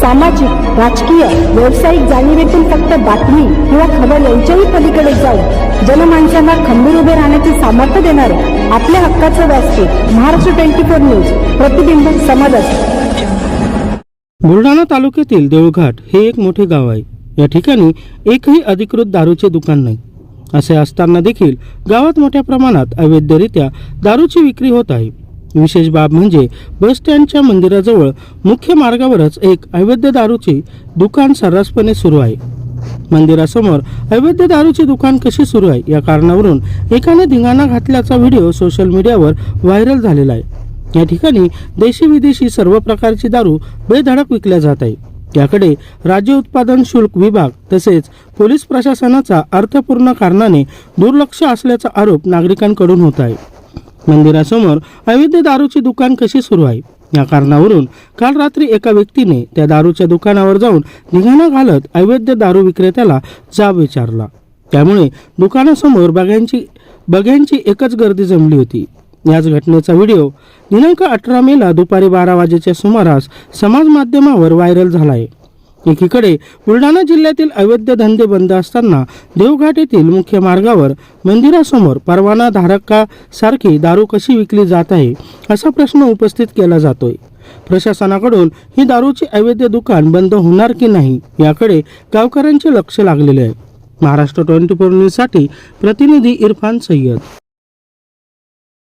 सामाजिक राजकीय व्यावसायिक जाणीवेतून फक्त बातमी किंवा खबर यांच्याही पलीकडे जाऊन जनमानसांना खंबीर उभे राहण्याचे सामर्थ्य देणारे आपल्या हक्काचं व्यासपीठ महाराष्ट्र ट्वेंटी फोर न्यूज प्रतिबिंब समाजाचे बुलढाणा तालुक्यातील देऊळघाट हे एक मोठे गाव आहे. या ठिकाणी एकही अधिकृत दारूचे दुकान नाही. असे असताना देखील गावात मोठ्या प्रमाणात अवैधरित्या दारूची विक्री होत आहे. विशेष बाब म्हणजे बस स्टँडच्या मंदिराजवळ मुख्य मार्गावरच एक अवैध दारूचे दुकान सर्रासपणे सुरू आहे. मंदिरासमोर अवैध दारूचे दुकान कसे सुरू आहे या कारणावरून एकाने धिंगाणा घातल्याचा व्हिडिओ सोशल मीडियावर व्हायरल झालेला आहे. या ठिकाणी देशी विदेशी सर्व प्रकारची दारू बेधडक विकल्या जात आहे. याकडे राज्य उत्पादन शुल्क विभाग तसेच पोलीस प्रशासनाचा अर्थपूर्ण कारणाने दुर्लक्ष असल्याचा आरोप नागरिकांकडून होत आहे. मंदिरासमोर अवैध दारूची दुकान कशी सुरू आहे? या कारणावरून काल रात्री एका व्यक्तीने त्या दारूच्या दुकानावर जाऊन निघाणा घालत अवैध दारू विक्रेत्याला जाब विचारला. त्यामुळे दुकानासमोर बघ्यांची बघ्यांची एकच गर्दी जमली होती. याच घटनेचा व्हिडिओ दिनांक अठरा मेला दुपारी बारा वाजेच्या सुमारास समाज माध्यमावर व्हायरल झाला आहे. एकीकडे बुलढाणा जिल्ह्यातील अवैध धंदे बंद असताना देवघाट येथील मुख्य मार्गावर मंदिरासमोर परवाना धारकासारखी दारू कशी विकली जात आहे असा प्रश्न उपस्थित केला जातोय. प्रशासनाकडून ही दारूची अवैध दुकान बंद होणार की नाही याकडे गावकऱ्यांचे लक्ष लागलेले आहे. महाराष्ट्र ट्वेंटी फोर न्यूजसाठी प्रतिनिधी इरफान सय्यद.